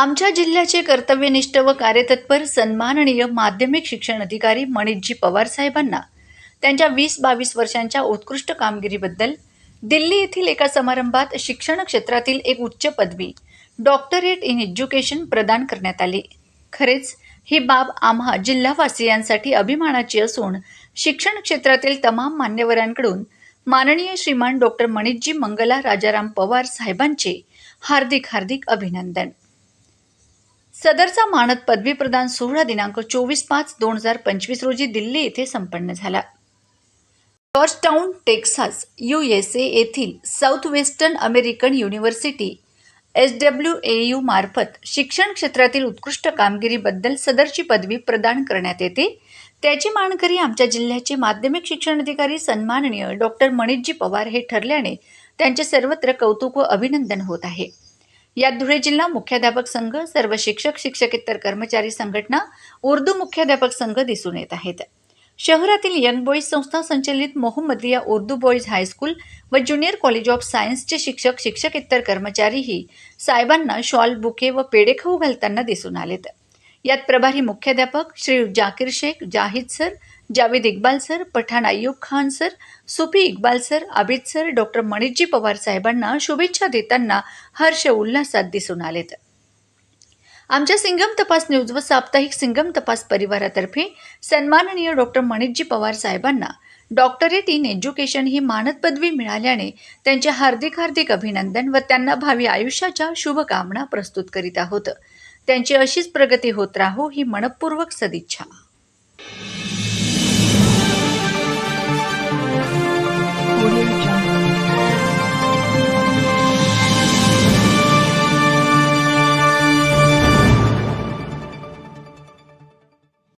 आमच्या जिल्ह्याचे कर्तव्यनिष्ठ व कार्यतत्पर सन्माननीय माध्यमिक शिक्षण अधिकारी मणितजी पवार साहेबांना त्यांच्या वीस बावीस वर्षांच्या उत्कृष्ट कामगिरीबद्दल दिल्ली येथील एका समारंभात शिक्षण क्षेत्रातील एक उच्च पदवी डॉक्टरेट इन एज्युकेशन प्रदान करण्यात आली. खरेच ही बाब आम्हा जिल्हावासियांसाठी अभिमानाची असून शिक्षण क्षेत्रातील तमाम मान्यवरांकडून माननीय श्रीमान डॉक्टर मणितजी मंगला राजाराम पवार साहेबांचे हार्दिक हार्दिक अभिनंदन. सदरचा मानद पदवी प्रदान सोहळा दिनांक चोवीस पाच दोन हजार पंचवीस रोजी दिल्ली येथे संपन्न झाला. Georgetown Texas U S A येथील south western American university S W A U मार्फत शिक्षण क्षेत्रातील उत्कृष्ट कामगिरीबद्दल सदरची पदवी प्रदान करण्यात येते. त्याची मानकरी आमच्या जिल्ह्याचे माध्यमिक शिक्षण अधिकारी सन्माननीय डॉक्टर मणितजी पवार हे ठरल्याने त्यांचे सर्वत्र कौतुक व अभिनंदन होत आहे. यात धुळे जिल्हा मुख्याध्यापक संघ सर्व शिक्षक शिक्षकेतर कर्मचारी संघटना उर्दू मुख्याध्यापक संघ दिसून येत आहेत. शहरातील यंग बॉईज संस्था संचलित Mohammadiya Urdu boys high school व ज्युनियर कॉलेज ऑफ सायन्सचे शिक्षक शिक्षकेतर कर्मचारीही साहेबांना शॉल बुके व पेढेखाऊ घालताना दिसून आलेत. यात प्रभारी मुख्याध्यापक Shri Zakir Shaikh Zahid sir Javed Iqbal sir Pathan Ayyub Khan sir Sufi Iqbal sir Abid sir doctor मणितजी Pawar साहेबांना शुभेच्छा देताना हर्ष उल्हासात दिसून आलेत. आमच्या सिंगम तपास न्यूज व साप्ताहिक सिंगम तपास परिवारातर्फे सन्माननीय डॉक्टर मणितजी पवार साहेबांना डॉक्टरेट इन एज्युकेशन ही मानद पदवी मिळाल्याने त्यांचे हार्दिक हार्दिक अभिनंदन व त्यांना भावी आयुष्याच्या शुभकामना प्रस्तुत करीत आहोत. त्यांची अशीच प्रगती होत राहो ही मनपूर्वक सदिच्छा.